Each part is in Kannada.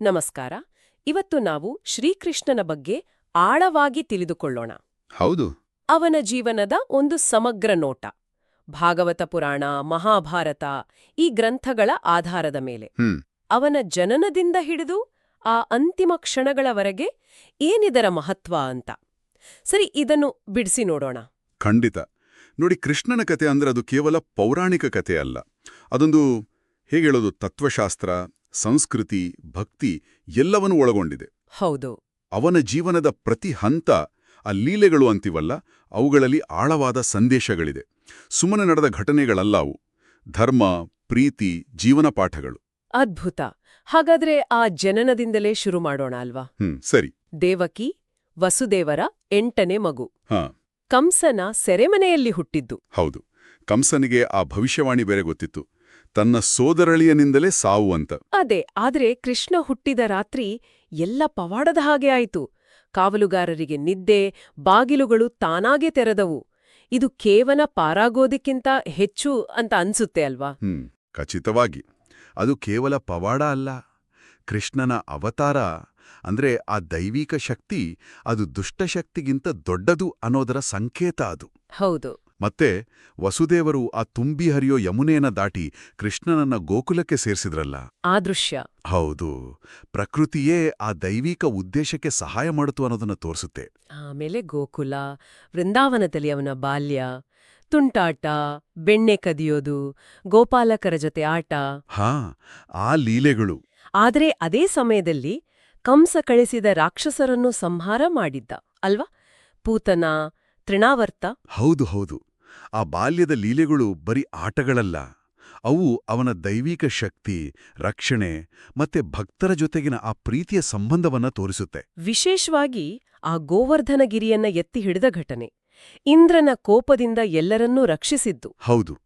ನಮಸ್ಕಾರ. ಇವತ್ತು ನಾವು ಶ್ರೀಕೃಷ್ಣನ ಬಗ್ಗೆ ಆಳವಾಗಿ ತಿಳಿದುಕೊಳ್ಳೋಣ. ಹೌದು. ಅವನ ಜೀವನದ ಒಂದು ಸಮಗ್ರ ನೋಟ. ಭಾಗವತ ಪುರಾಣ ಮಹಾಭಾರತ ಈ ಗ್ರಂಥಗಳ ಆಧಾರದ ಮೇಲೆ. ಅವನ ಜನನದಿಂದ ಹಿಡಿದು ಆ ಅಂತಿಮ ಕ್ಷಣಗಳವರೆಗೆ ಏನಿದರ ಮಹತ್ವ ಅಂತ. ಸರಿ ಇದನ್ನು ಬಿಡಿಸಿ ನೋಡೋಣ. ಖಂಡಿತ. ನೋಡಿ ಕೃಷ್ಣನ ಕತೆ ಅಂದ್ರೆ ಅದು ಕೇವಲ ಪೌರಾಣಿಕ ಕಥೆ ಅಲ್ಲ. ಅದೊಂದು ಹೇಗೆ ಹೇಳೋದು ತತ್ವಶಾಸ್ತ್ರ ಸಂಸ್ಕೃತಿ ಭಕ್ತಿ ಎಲ್ಲವನ್ನೂ ಒಳಗೊಂಡಿದೆ. ಹೌದು. ಅವನ ಜೀವನದ ಪ್ರತಿ ಹಂತ ಆ ಲೀಲೆಗಳು ಅಂತಿವಲ್ಲ ಅವುಗಳಲ್ಲಿ ಆಳವಾದ ಸಂದೇಶಗಳಿದೆ. ಸುಮ್ಮನೆ ನಡೆದ ಘಟನೆಗಳಲ್ಲ ಅವು ಧರ್ಮ ಪ್ರೀತಿ ಜೀವನ ಪಾಠಗಳು. ಅದ್ಭುತ. ಹಾಗಾದ್ರೆ ಆ ಜನನದಿಂದಲೇ ಶುರು ಮಾಡೋಣ ಅಲ್ವಾ? ಹ್ಮ್ ಸರಿ. ದೇವಕಿ ವಸುದೇವರ ಎಂಟನೇ ಮಗು. ಹಾ. ಕಂಸನ ಸೆರೆಮನೆಯಲ್ಲಿ ಹುಟ್ಟಿದ್ದು. ಹೌದು. ಕಂಸನಿಗೆ ಆ ಭವಿಷ್ಯವಾಣಿ ಬೇರೆ ಗೊತ್ತಿತ್ತು. ತನ್ನ ಸೋದರಳಿಯನಿಂದಲೇ ಸಾವು ಅಂತ ಅದೇ ಆದರೆ ಕೃಷ್ಣ ಹುಟ್ಟಿದ ರಾತ್ರಿ ಎಲ್ಲ ಪವಾಡದ ಹಾಗೆ ಆಯಿತು. ಕಾವಲುಗಾರರಿಗೆ ನಿದ್ದೆ ಬಾಗಿಲುಗಳು ತಾನಾಗೆ ತೆರೆದವು. ಇದು ಕೇವಲ ಪಾರಾಗೋದಕ್ಕಿಂತ ಹೆಚ್ಚು ಅಂತ ಅನ್ಸುತ್ತೆ ಅಲ್ವಾ? ಹ್ಮ್ ಖಚಿತವಾಗಿ. ಅದು ಕೇವಲ ಪವಾಡ ಅಲ್ಲ. ಕೃಷ್ಣನ ಅವತಾರ ಅಂದ್ರೆ ಆ ದೈವಿಕ ಶಕ್ತಿ ಅದು ದುಷ್ಟಶಕ್ತಿಗಿಂತ ದೊಡ್ಡದು ಅನ್ನೋದರ ಸಂಕೇತ ಅದು. ಹೌದು. ಮತ್ತೆ ವಸುದೇವರು ಆ ತುಂಬಿ ಹರಿಯೋ ಯಮುನೆಯನ್ನ ದಾಟಿ ಕೃಷ್ಣನನ್ನ ಗೋಕುಲಕ್ಕೆ ಸೇರಿಸಿದ್ರಲ್ಲ. ಆ ದೃಶ್ಯ. ಹೌದು. ಪ್ರಕೃತಿಯೇ ಆ ದೈವಿಕ ಉದ್ದೇಶಕ್ಕೆ ಸಹಾಯ ಮಾಡಿತು ಅನ್ನೋದನ್ನ ತೋರಿಸುತ್ತೆ. ಆಮೇಲೆ ಗೋಕುಲ ವೃಂದಾವನದಲ್ಲಿ ಅವನ ಬಾಲ್ಯ ತುಂಟಾಟ ಬೆಣ್ಣೆ ಕದಿಯೋದು ಗೋಪಾಲಕರ ಜೊತೆ ಆಟ. ಹಾ ಆ ಲೀಲೆಗಳು. ಆದರೆ ಅದೇ ಸಮಯದಲ್ಲಿ ಕಂಸ ಕಳಿಸಿದ ರಾಕ್ಷಸರನ್ನು ಸಂಹಾರ ಮಾಡಿದ್ದ ಅಲ್ವಾ? ಪೂತನ ತೃಣಾವರ್ತ. ಹೌದು ಹೌದು. ಆ ಬಾಲ್ಯದ ಲೀಲೆಗಳು ಬರೀ ಆಟಗಳಲ್ಲ. ಅವು ಅವನ ದೈವಿಕ ಶಕ್ತಿ ರಕ್ಷಣೆ ಮತ್ತೆ ಭಕ್ತರ ಜೊತೆಗಿನ ಆ ಪ್ರೀತಿಯ ಸಂಬಂಧವನ್ನ ತೋರಿಸುತ್ತೆ. ವಿಶೇಷವಾಗಿ ಆ ಗೋವರ್ಧನಗಿರಿಯನ್ನ ಎತ್ತಿ ಹಿಡಿದ ಘಟನೆ. ಇಂದ್ರನ ಕೋಪದಿಂದ ಎಲ್ಲರನ್ನೂ ರಕ್ಷಿಸಿದ್ದು. ಹೌದು.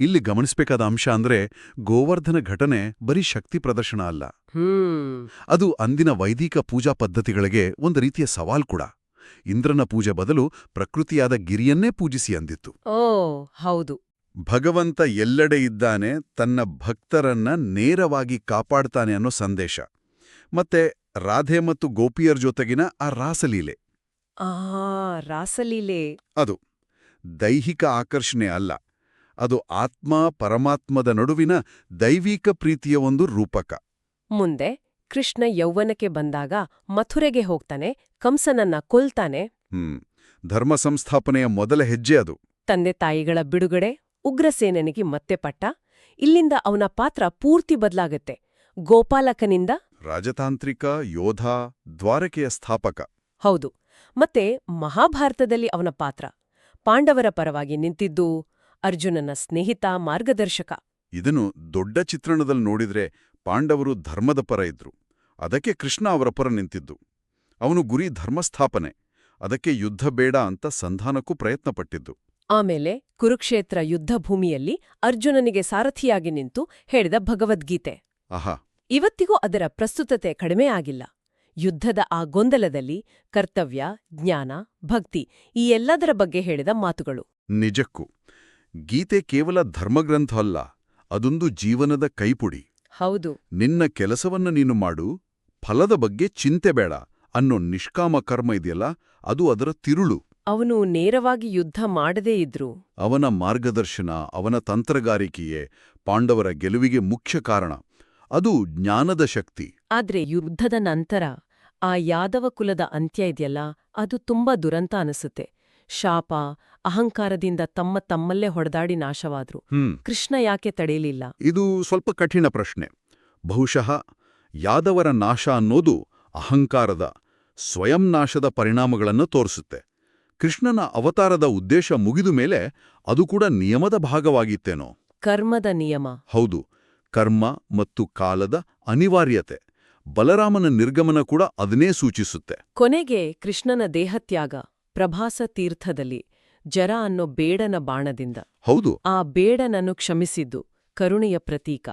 ಇಲ್ಲಿ ಗಮನಿಸಬೇಕಾದ ಅಂಶ ಅಂದ್ರೆ ಗೋವರ್ಧನ ಘಟನೆ ಬರೀ ಶಕ್ತಿ ಪ್ರದರ್ಶನ ಅಲ್ಲ. ಅದು ಅಂದಿನ ವೈದಿಕ ಪೂಜಾ ಪದ್ಧತಿಗಳಿಗೆ ಒಂದು ರೀತಿಯ ಸವಾಲ್ ಕೂಡ. ಇಂದ್ರನ ಪೂಜೆ ಬದಲು ಪ್ರಕೃತಿಯಾದ ಗಿರಿಯನ್ನೇ ಪೂಜಿಸಿ ಅಂದಿತ್ತು. ಓ ಹೌದು. ಭಗವಂತ ಎಲ್ಲೆಡೆ ಇದ್ದಾನೆ ತನ್ನ ಭಕ್ತರನ್ನ ನೇರವಾಗಿ ಕಾಪಾಡ್ತಾನೆ ಅನ್ನೋ ಸಂದೇಶ. ಮತ್ತೆ ರಾಧೆ ಮತ್ತು ಗೋಪಿಯರ್ ಜೊತೆಗಿನ ಆ ರಾಸಲೀಲೆ. ಆ ರಾಸಲೀಲೆ. ಅದು ದೈಹಿಕ ಆಕರ್ಷಣೆ ಅಲ್ಲ ಅದು ಆತ್ಮ ಪರಮಾತ್ಮದ ನಡುವಿನ ದೈವಿಕ ಪ್ರೀತಿಯ ಒಂದು ರೂಪಕ. ಮುಂದೆ? ಕೃಷ್ಣ ಯೌವನಕ್ಕೆ ಬಂದಾಗ ಮಥುರೆಗೆ ಹೋಗ್ತಾನೆ ಕಂಸನನ್ನ ಕೊಲ್ತಾನೆ. ಹ್ಮ್ ಧರ್ಮ ಸಂಸ್ಥಾಪನೆಯ ಮೊದಲ ಹೆಜ್ಜೆ ಅದು. ತಂದೆ ತಾಯಿಗಳ ಬಿಡುಗಡೆ ಉಗ್ರಸೇನನಿಗೆ ಮತ್ತೆ ಪಟ್ಟ. ಇಲ್ಲಿಂದ ಅವನ ಪಾತ್ರ ಪೂರ್ತಿ ಬದಲಾಗತ್ತೆ. ಗೋಪಾಲಕನಿಂದ ರಾಜತಾಂತ್ರಿಕ ಯೋಧ ದ್ವಾರಕೆಯ ಸ್ಥಾಪಕ. ಹೌದು ಮತ್ತೆ ಮಹಾಭಾರತದಲ್ಲಿ ಅವನ ಪಾತ್ರ. ಪಾಂಡವರ ಪರವಾಗಿ ನಿಂತಿದ್ದು ಅರ್ಜುನನ ಸ್ನೇಹಿತ ಮಾರ್ಗದರ್ಶಕ. ಇದನ್ನು ದೊಡ್ಡ ಚಿತ್ರಣದಲ್ಲಿ ನೋಡಿದ್ರೆ ಪಾಂಡವರು ಧರ್ಮದ ಪರ ಇದ್ರು. ಅದಕ್ಕೆ ಕೃಷ್ಣ ಅವರ ಪರ ನಿಂತಿದ್ದು. ಅವನು ಗುರಿ ಧರ್ಮಸ್ಥಾಪನೆ ಅದಕ್ಕೆ ಯುದ್ಧ ಬೇಡ ಅಂತ ಸಂಧಾನಕ್ಕೂ ಪ್ರಯತ್ನಪಟ್ಟಿದ್ದು. ಆಮೇಲೆ ಕುರುಕ್ಷೇತ್ರ ಯುದ್ಧ ಭೂಮಿಯಲ್ಲಿ ಅರ್ಜುನನಿಗೆ ಸಾರಥಿಯಾಗಿ ನಿಂತು ಹೇಳಿದ ಭಗವದ್ಗೀತೆ. ಆಹಾ. ಇವತ್ತಿಗೂ ಅದರ ಪ್ರಸ್ತುತತೆ ಕಡಿಮೆ ಆಗಿಲ್ಲ. ಯುದ್ಧದ ಆ ಗೊಂದಲದಲ್ಲಿ ಕರ್ತವ್ಯ ಜ್ಞಾನ ಭಕ್ತಿ ಈ ಎಲ್ಲದರ ಬಗ್ಗೆ ಹೇಳಿದ ಮಾತುಗಳು. ನಿಜಕ್ಕೂ. ಗೀತೆ ಕೇವಲ ಧರ್ಮಗ್ರಂಥ ಅಲ್ಲ ಅದೊಂದು ಜೀವನದ ಕೈಪುಡಿ. ಹೌದು. ನಿನ್ನ ಕೆಲಸವನ್ನ ನೀನು ಮಾಡು ಫಲದ ಬಗ್ಗೆ ಚಿಂತೆ ಬೇಡ. ಅನ್ನೋ ನಿಷ್ಕಾಮ ಕರ್ಮ ಇದೆಯಲ್ಲ ಅದು ಅದರ ತಿರುಳು. ಅವನು ನೇರವಾಗಿ ಯುದ್ಧ ಮಾಡದೇ ಇದ್ರು. ಅವನ ಮಾರ್ಗದರ್ಶನ ಅವನ ತಂತ್ರಗಾರಿಕೆಯೇ ಪಾಂಡವರ ಗೆಲುವಿಗೆ ಮುಖ್ಯ ಕಾರಣ. ಅದು ಜ್ಞಾನದ ಶಕ್ತಿ. ಆದ್ರೆ ಯುದ್ಧದ ನಂತರ ಆ ಯಾದವ ಕುಲದ ಅಂತ್ಯ ಇದೆಯಲ್ಲ ಅದು ತುಂಬಾ ದುರಂತ ಅನಿಸುತ್ತೆ. ಶಾಪ ಅಹಂಕಾರದಿಂದ ತಮ್ಮ ತಮ್ಮಲ್ಲೇ ಹೊಡೆದಾಡಿ ನಾಶವಾದ್ರು. ಕೃಷ್ಣ ಯಾಕೆ ತಡೆಯಲಿಲ್ಲ? ಇದು ಸ್ವಲ್ಪ ಕಠಿಣ ಪ್ರಶ್ನೆ. ಬಹುಶಃ ಯಾದವರ ನಾಶ ಅನ್ನೋದು ಅಹಂಕಾರದ ಸ್ವಯಂ ನಾಶದ ಪರಿಣಾಮಗಳನ್ನು ತೋರಿಸುತ್ತೆ. ಕೃಷ್ಣನ ಅವತಾರದ ಉದ್ದೇಶ ಮುಗಿದು ಮೇಲೆ ಅದು ಕೂಡ ನಿಯಮದ ಭಾಗವಾಗಿತ್ತೇನೋ. ಕರ್ಮದ ನಿಯಮ. ಹೌದು. ಕರ್ಮ ಮತ್ತು ಕಾಲದ ಅನಿವಾರ್ಯತೆ. ಬಲರಾಮನ ನಿರ್ಗಮನ ಕೂಡ ಅದನ್ನೇ ಸೂಚಿಸುತ್ತೆ. ಕೊನೆಗೆ ಕೃಷ್ಣನ ದೇಹತ್ಯಾಗ. ಪ್ರಭಾಸ ತೀರ್ಥದಲ್ಲಿ ಜರ ಅನ್ನೋ ಬೇಡನ ಬಾಣದಿಂದ. ಹೌದು. ಆ ಬೇಡನನ್ನು ಕ್ಷಮಿಸಿದ್ದು ಕರುಣೆಯ ಪ್ರತೀಕ.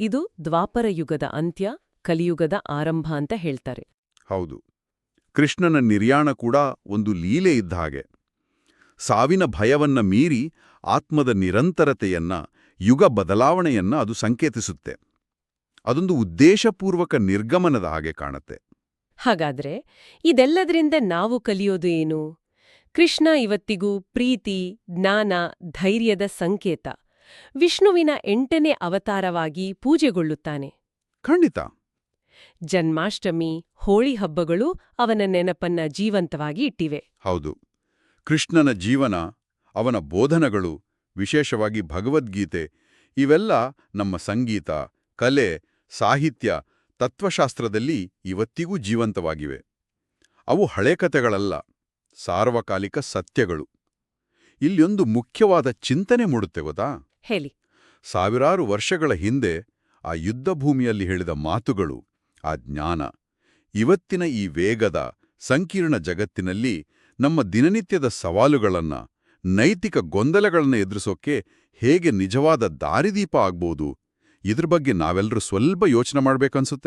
ಇದು ದ್ವಾಪರ ಯುಗದ ಅಂತ್ಯ ಕಲಿಯುಗದ ಆರಂಭ ಅಂತ ಹೇಳ್ತಾರೆ. ಹೌದು. ಕೃಷ್ಣನ ನಿರ್ಯಾಣ ಕೂಡ ಒಂದು ಲೀಲೆ ಇದ್ದ ಹಾಗೆ. ಸಾವಿನ ಭಯವನ್ನ ಮೀರಿ ಆತ್ಮದ ನಿರಂತರತೆಯನ್ನ ಯುಗ ಬದಲಾವಣೆಯನ್ನ ಅದು ಸಂಕೇತಿಸುತ್ತೆ. ಅದೊಂದು ಉದ್ದೇಶಪೂರ್ವಕ ನಿರ್ಗಮನದ ಹಾಗೆ ಕಾಣುತ್ತೆ. ಹಾಗಾದ್ರೆ ಇದೆಲ್ಲದರಿಂದ ನಾವು ಕಲಿಯೋದು ಏನು? ಕೃಷ್ಣ ಇವತ್ತಿಗೂ ಪ್ರೀತಿ ಜ್ಞಾನ ಧೈರ್ಯದ ಸಂಕೇತ. ವಿಷ್ಣುವಿನ ಎಂಟನೇ ಅವತಾರವಾಗಿ ಪೂಜೆಗೊಳ್ಳುತ್ತಾನೆ. ಖಂಡಿತ. ಜನ್ಮಾಷ್ಟಮಿ ಹೋಳಿ ಹಬ್ಬಗಳು ಅವನ ನೆನಪನ್ನ ಜೀವಂತವಾಗಿ ಇಟ್ಟಿವೆ. ಹೌದು. ಕೃಷ್ಣನ ಜೀವನ ಅವನ ಬೋಧನಗಳು ವಿಶೇಷವಾಗಿ ಭಗವದ್ಗೀತೆ ಇವೆಲ್ಲ ನಮ್ಮ ಸಂಗೀತ ಕಲೆ ಸಾಹಿತ್ಯ ತತ್ವಶಾಸ್ತ್ರದಲ್ಲಿ ಇವತ್ತಿಗೂ ಜೀವಂತವಾಗಿವೆ. ಅವು ಹಳೆ ಕಥೆಗಳಲ್ಲ ಸಾರ್ವಕಾಲಿಕ ಸತ್ಯಗಳು. ಇಲ್ಲೊಂದು ಮುಖ್ಯವಾದ ಚಿಂತನೆ ಮೂಡುತ್ತೆ ಗೊತ್ತಾ? ಹೇಳಿ. ಸಾವಿರಾರು ವರ್ಷಗಳ ಹಿಂದೆ ಆ ಯುದ್ಧ ಭೂಮಿಯಲ್ಲಿ ಹೇಳಿದ ಮಾತುಗಳು ಆ ಜ್ಞಾನ ಇವತ್ತಿನ ಈ ವೇಗದ ಸಂಕೀರ್ಣ ಜಗತ್ತಿನಲ್ಲಿ ನಮ್ಮ ದಿನನಿತ್ಯದ ಸವಾಲುಗಳನ್ನು ನೈತಿಕ ಗೊಂದಲಗಳನ್ನು ಎದುರಿಸೋಕೆ ಹೇಗೆ ನಿಜವಾದ ದಾರಿದೀಪ ಆಗ್ಬೋದು ಇದ್ರ ಬಗ್ಗೆ ನಾವೆಲ್ಲರೂ ಸ್ವಲ್ಪ ಯೋಚನೆ ಮಾಡ್ಬೇಕನ್ಸುತ್ತೆ.